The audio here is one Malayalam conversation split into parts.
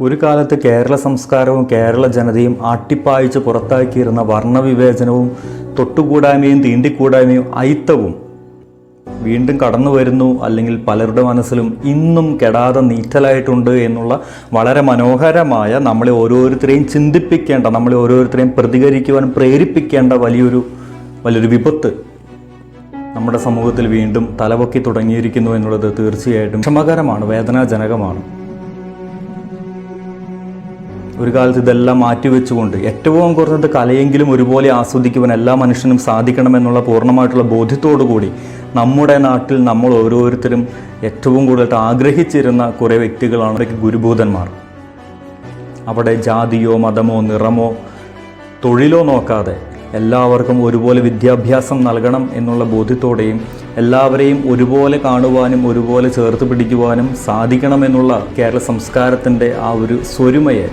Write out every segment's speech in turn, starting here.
ഒരു കാലത്ത് കേരള സംസ്കാരവും കേരള ജനതയും ആട്ടിപ്പായിച്ച് പുറത്താക്കിയിരുന്ന വർണവിവേചനവും തൊട്ടുകൂടായ്മയും തീണ്ടിക്കൂടായ്മയും അയിത്തവും വീണ്ടും കടന്നു വരുന്നു. അല്ലെങ്കിൽ പലരുടെ മനസ്സിലും ഇന്നും കെടാതെ നീറ്റലായിട്ടുണ്ട് എന്നുള്ള വളരെ മനോഹരമായ നമ്മളെ ഓരോരുത്തരെയും ചിന്തിപ്പിക്കേണ്ട നമ്മളെ ഓരോരുത്തരെയും പ്രതികരിക്കുവാൻ പ്രേരിപ്പിക്കേണ്ട വലിയൊരു വലിയൊരു വിപത്ത് നമ്മുടെ സമൂഹത്തിൽ വീണ്ടും തലപൊക്കി തുടങ്ങിയിരിക്കുന്നു എന്നുള്ളത് തീർച്ചയായിട്ടും ക്ഷമകരമാണ് വേദനാജനകമാണ്. ഒരു കാലത്ത് ഇതെല്ലാം മാറ്റിവെച്ചുകൊണ്ട് ഏറ്റവും കുറഞ്ഞത് കലയെങ്കിലും ഒരുപോലെ ആസ്വദിക്കുവാൻ എല്ലാ മനുഷ്യനും സാധിക്കണമെന്നുള്ള പൂർണമായിട്ടുള്ള ബോധ്യത്തോടു കൂടി നമ്മുടെ നാട്ടിൽ നമ്മൾ ഓരോരുത്തരും ഏറ്റവും കൂടുതൽ ആഗ്രഹിച്ചിരുന്ന കുറേ വ്യക്തികളാണ് അവരൊക്കെ ഗുരുഭൂതന്മാർ അവിടെ ജാതിയോ മതമോ നിറമോ തൊഴിലോ നോക്കാതെ എല്ലാവർക്കും ഒരുപോലെ വിദ്യാഭ്യാസം നൽകണം എന്നുള്ള ബോധ്യത്തോടെയും എല്ലാവരെയും ഒരുപോലെ കാണുവാനും ഒരുപോലെ ചേർത്ത് പിടിക്കുവാനും സാധിക്കണമെന്നുള്ള കേരള സംസ്കാരത്തിന്റെ ആ ഒരു സ്വരുമയെ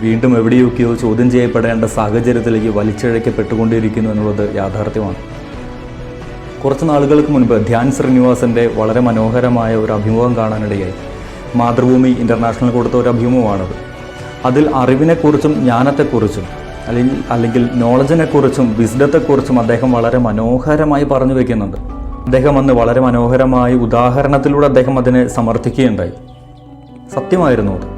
വീണ്ടും എവിടെയൊക്കെയോ ചോദ്യം ചെയ്യപ്പെടേണ്ട സാഹചര്യത്തിലേക്ക് വലിച്ചിഴക്കപ്പെട്ടുകൊണ്ടിരിക്കുന്നു എന്നുള്ളത് യാഥാർത്ഥ്യമാണ്. കുറച്ച് നാളുകൾക്ക് മുൻപ് ധ്യാൻ ശ്രീനിവാസന്റെ വളരെ മനോഹരമായ ഒരു അഭിമുഖം കാണാനിടയായി. മാതൃഭൂമി ഇന്റർനാഷണൽ കൊടുത്ത ഒരു അഭിമുഖമാണത്. അതിൽ അറിവിനെക്കുറിച്ചും ജ്ഞാനത്തെക്കുറിച്ചും അല്ലെങ്കിൽ അല്ലെങ്കിൽ നോളജിനെക്കുറിച്ചും വിസ്ഡത്തെക്കുറിച്ചും അദ്ദേഹം വളരെ മനോഹരമായി പറഞ്ഞു വയ്ക്കുന്നുണ്ട് അദ്ദേഹം അന്ന് വളരെ മനോഹരമായി ഉദാഹരണത്തിലൂടെ അദ്ദേഹം അതിനെ സമർത്ഥിക്കുകയുണ്ടായി. സത്യമായിരുന്നു അത്.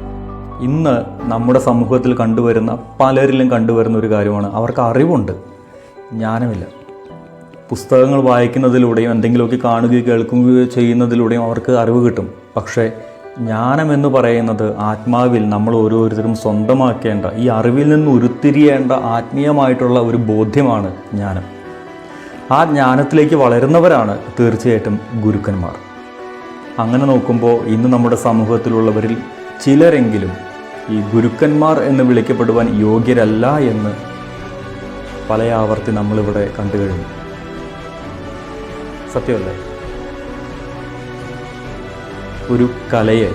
ഇന്ന് നമ്മുടെ സമൂഹത്തിൽ കണ്ടുവരുന്ന പലരിലും കണ്ടുവരുന്ന ഒരു കാര്യമാണ്. അവർക്ക് അറിവുണ്ട്. ജ്ഞാനമില്ല. പുസ്തകങ്ങൾ വായിക്കുന്നതിലൂടെയും എന്തെങ്കിലുമൊക്കെ കാണുകയോ കേൾക്കുകയോ ചെയ്യുന്നതിലൂടെയും അവർക്ക് അറിവ് കിട്ടും. പക്ഷേ ജ്ഞാനമെന്ന് പറയുന്നത് ആത്മാവിൽ നമ്മൾ ഓരോരുത്തരും സ്വന്തമാക്കേണ്ട ഈ അറിവിൽ നിന്ന് ഉരുത്തിരിയേണ്ട ആത്മീയമായിട്ടുള്ള ഒരു ബോധ്യമാണ് ജ്ഞാനം. ആ ജ്ഞാനത്തിലേക്ക് വളരുന്നവരാണ് തീർച്ചയായിട്ടും ഗുരുക്കന്മാർ. അങ്ങനെ നോക്കുമ്പോൾ ഇന്ന് നമ്മുടെ സമൂഹത്തിലുള്ളവരിൽ ചിലരെങ്കിലും ഈ ഗുരുക്കന്മാർ എന്ന് വിളിക്കപ്പെടുവാൻ യോഗ്യരല്ല എന്ന് പല ആവർത്തി നമ്മളിവിടെ കണ്ടു കഴിഞ്ഞു. സത്യമല്ലേ? ഒരു കലയെ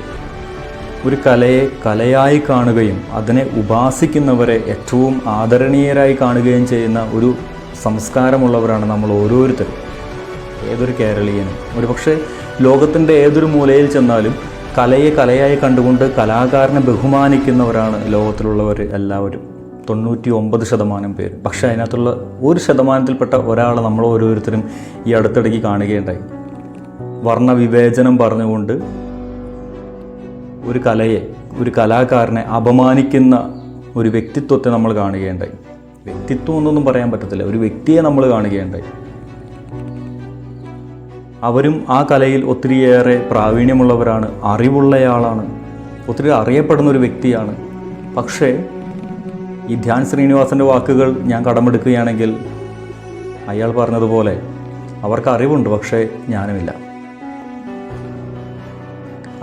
ഒരു കലയെ കലയായി കാണുകയും അതിനെ ഉപാസിക്കുന്നവരെ ഏറ്റവും ആദരണീയരായി കാണുകയും ചെയ്യുന്ന ഒരു സംസ്കാരമുള്ളവരാണ് നമ്മൾ ഓരോരുത്തരും. ഏതൊരു കേരളീയനും. ഒരു പക്ഷേ ലോകത്തിന്റെ ഏതൊരു മൂലയിൽ ചെന്നാലും കലയെ കലയായി കണ്ടുകൊണ്ട് കലാകാരനെ ബഹുമാനിക്കുന്നവരാണ് ലോകത്തിലുള്ളവർ എല്ലാവരും. തൊണ്ണൂറ്റി ഒമ്പത് ശതമാനം പേര് പക്ഷേ അതിനകത്തുള്ള ഒരു ശതമാനത്തിൽപ്പെട്ട ഒരാളെ നമ്മൾ ഓരോരുത്തരും ഈ അടുത്തിടയ്ക്ക് കാണുകയുണ്ടായി. വർണവിവേചനം പറഞ്ഞുകൊണ്ട് ഒരു കലയെ ഒരു കലാകാരനെ അപമാനിക്കുന്ന ഒരു വ്യക്തിത്വത്തെ നമ്മൾ കാണുകയുണ്ടായി. വ്യക്തിത്വം എന്നൊന്നും പറയാൻ പറ്റത്തില്ല. ഒരു വ്യക്തിയെ നമ്മൾ കാണുകയുണ്ടായി. അവരും ആ കലയിൽ ഒത്തിരിയേറെ പ്രാവീണ്യമുള്ളവരാണ് അറിവുള്ളയാളാണ് ഒത്തിരി അറിയപ്പെടുന്ന ഒരു വ്യക്തിയാണ്. പക്ഷേ ഈ ധ്യാൻ ശ്രീനിവാസന്റെ വാക്കുകൾ ഞാൻ കടമെടുക്കുകയാണെങ്കിൽ അയാൾ പറഞ്ഞതുപോലെ അവർക്ക് അറിവുണ്ട് പക്ഷേ ജ്ഞാനമില്ല.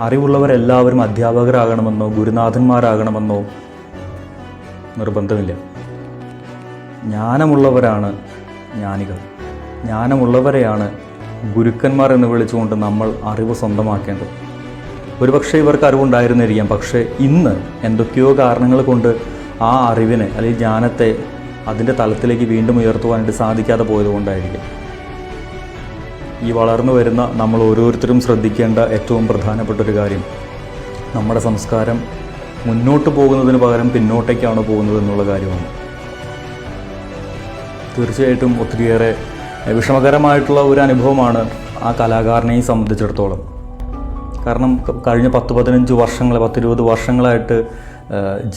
അറിവുള്ളവരെല്ലാവരും അധ്യാപകരാകണമെന്നോ ഗുരുനാഥന്മാരാകണമെന്നോ നിർബന്ധമില്ല. ജ്ഞാനമുള്ളവരാണ് ജ്ഞാനികൾ. ജ്ഞാനമുള്ളവരെയാണ് ഗുരുക്കന്മാർ എന്ന് വിളിച്ചുകൊണ്ട് നമ്മൾ അറിവ് സ്വന്തമാക്കേണ്ടത്. ഒരുപക്ഷെ ഇവർക്ക് അറിവുണ്ടായിരുന്നിരിക്കാം പക്ഷേ ഇന്ന് എന്തൊക്കെയോ കാരണങ്ങൾ കൊണ്ട് ആ അറിവിനെ അല്ലെങ്കിൽ ജ്ഞാനത്തെ അതിന്റെ തലത്തിലേക്ക് വീണ്ടും ഉയർത്തുവാനായിട്ട് സാധിക്കാതെ പോയതുകൊണ്ടായിരിക്കും. ഈ വളർന്നു വരുന്ന നമ്മൾ ഓരോരുത്തരും ശ്രദ്ധിക്കേണ്ട ഏറ്റവും പ്രധാനപ്പെട്ട ഒരു കാര്യം നമ്മുടെ സംസ്കാരം മുന്നോട്ട് പോകുന്നതിന് പകരം പിന്നോട്ടേക്കാണ് പോകുന്നത് എന്നുള്ള കാര്യമാണ്. തീർച്ചയായിട്ടും ഒത്തിരിയേറെ വിഷമകരമായിട്ടുള്ള ഒരു അനുഭവമാണ് ആ കലാകാരനെയും സംബന്ധിച്ചിടത്തോളം. കാരണം കഴിഞ്ഞ പത്ത് പതിനഞ്ച് വർഷങ്ങൾ പത്തിരുപത് വർഷങ്ങളായിട്ട്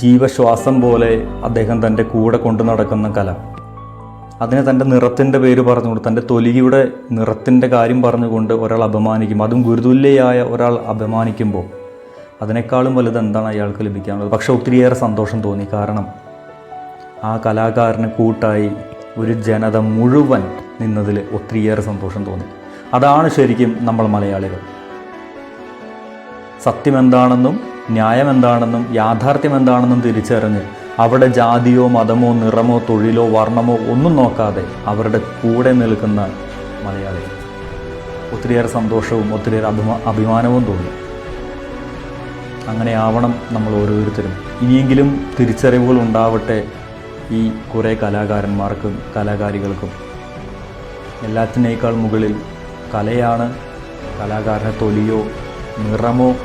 ജീവശ്വാസം പോലെ അദ്ദേഹം തന്റെ കൂടെ കൊണ്ടു നടക്കുന്ന കല. അതിനെ തന്റെ നിറത്തിന്റെ പേര് പറഞ്ഞുകൊണ്ട് തന്റെ തൊലിയുടെ നിറത്തിന്റെ കാര്യം പറഞ്ഞുകൊണ്ട് ഒരാൾ അപമാനിക്കും. അതും ഗുരുതുല്യയായ ഒരാൾ അപമാനിക്കുമ്പോൾ അതിനേക്കാളും വലുത് എന്താണ് അയാൾക്ക് ലഭിക്കാനുള്ളത്? പക്ഷേ ഒത്തിരിയേറെ സന്തോഷം തോന്നി. കാരണം ആ കലാകാരന് കൂട്ടായി ഒരു ജനത മുഴുവൻ നിന്നതിൽ ഒത്തിരിയേറെ സന്തോഷം തോന്നി. അതാണ് ശരിക്കും നമ്മൾ മലയാളികൾ. സത്യം എന്താണെന്നും ന്യായം എന്താണെന്നും യാഥാർത്ഥ്യം എന്താണെന്നും തിരിച്ചറിഞ്ഞ് അവിടെ ജാതിയോ മതമോ നിറമോ തൊഴിലോ വർണമോ ഒന്നും നോക്കാതെ അവരുടെ കൂടെ നിൽക്കുന്ന മലയാളികൾ. ഒത്തിരിയേറെ സന്തോഷവും ഒത്തിരിയേറെ അഭിമാ അഭിമാനവും തോന്നി. അങ്ങനെ ആവണം നമ്മൾ ഓരോരുത്തരും. ഇനിയെങ്കിലും തിരിച്ചറിവുകൾ ഉണ്ടാവട്ടെ ഈ കുറേ കലാകാരന്മാർക്കും കലാകാരികൾക്കും. എല്ലാത്തിനേക്കാൾ മുകളിൽ കലയാണ് കലാകാരനെ തൊലിയോ നിറമോ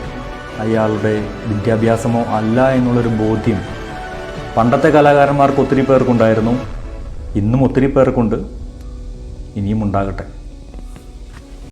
അയാളുടെ വിദ്യാഭ്യാസമോ അല്ല എന്നുള്ളൊരു ബോധ്യം പണ്ടത്തെ കലാകാരന്മാർക്ക് ഒത്തിരി പേർക്കുണ്ടായിരുന്നു. ഇന്നും ഒത്തിരി പേർക്കുണ്ട്. ഇനിയും ഉണ്ടാകട്ടെ.